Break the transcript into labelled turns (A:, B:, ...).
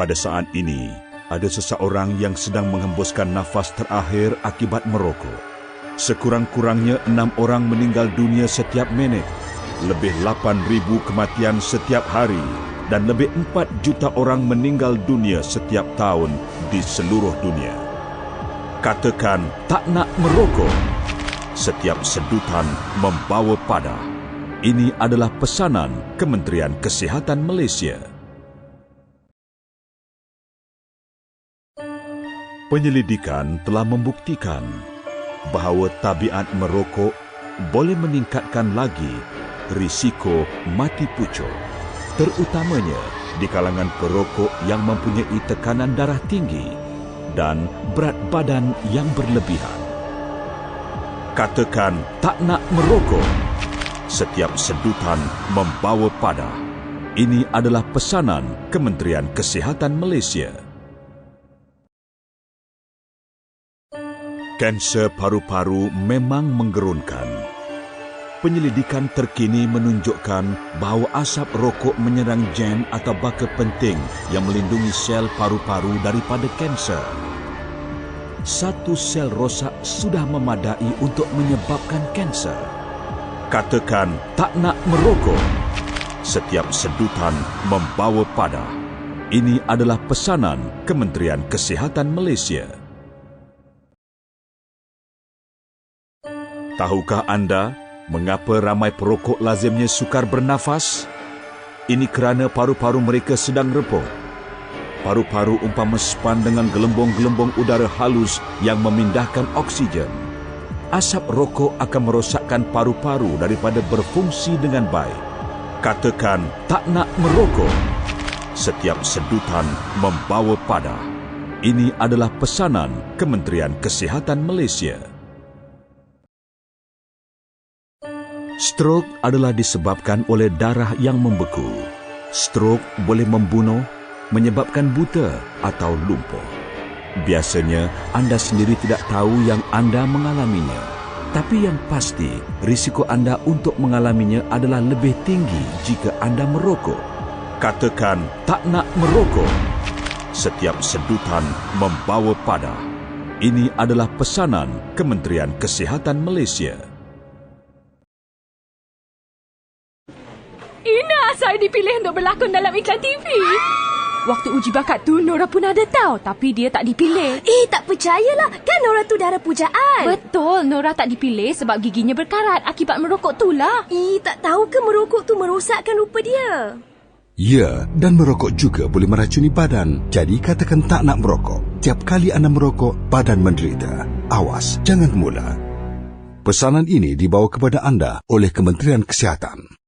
A: Pada saat ini, ada seseorang yang sedang menghembuskan nafas terakhir akibat merokok. Sekurang-kurangnya enam orang meninggal dunia setiap minit, lebih 8,000 kematian setiap hari dan lebih 4 juta orang meninggal dunia setiap tahun di seluruh dunia. Katakan tak nak merokok. Setiap sedutan membawa padah. Ini adalah pesanan Kementerian Kesihatan Malaysia. Penyelidikan telah membuktikan bahawa tabiat merokok boleh meningkatkan lagi risiko mati pucuk, terutamanya di kalangan perokok yang mempunyai tekanan darah tinggi dan berat badan yang berlebihan. Katakan tak nak merokok. Setiap sedutan membawa padah. Ini adalah pesanan Kementerian Kesihatan Malaysia. Kanser paru-paru memang menggerunkan. Penyelidikan terkini menunjukkan bahawa asap rokok menyerang gen atau baka penting yang melindungi sel paru-paru daripada kanser. Satu sel rosak sudah memadai untuk menyebabkan kanser. Katakan tak nak merokok. Setiap sedutan membawa padah. Ini adalah pesanan Kementerian Kesihatan Malaysia. Tahukah anda mengapa ramai perokok lazimnya sukar bernafas? Ini kerana paru-paru mereka sedang repuh. Paru-paru umpama span dengan gelembung-gelembung udara halus yang memindahkan oksigen. Asap rokok akan merosakkan paru-paru daripada berfungsi dengan baik. Katakan tak nak merokok. Setiap sedutan membawa padah. Ini adalah pesanan Kementerian Kesihatan Malaysia. Strok adalah disebabkan oleh darah yang membeku. Strok boleh membunuh, menyebabkan buta atau lumpuh. Biasanya anda sendiri tidak tahu yang anda mengalaminya. Tapi yang pasti, risiko anda untuk mengalaminya adalah lebih tinggi jika anda merokok. Katakan tak nak merokok. Setiap sedutan membawa padah. Ini adalah pesanan Kementerian Kesihatan Malaysia.
B: Ina saya dipilih untuk berlakon dalam iklan TV. Waktu uji bakat tu Nora pun ada tahu tapi dia tak dipilih.
C: Eh, tak percayalah. Kan Nora tu darah pujaan.
B: Betul, Nora tak dipilih sebab giginya berkarat akibat merokok tu lah.
C: Eh, tak tahu ke merokok tu merosakkan rupa dia?
D: Ya, dan merokok juga boleh meracuni badan. Jadi katakan tak nak merokok. Tiap kali anda merokok, badan menderita. Awas, jangan mula. Pesanan ini dibawa kepada anda oleh Kementerian Kesihatan.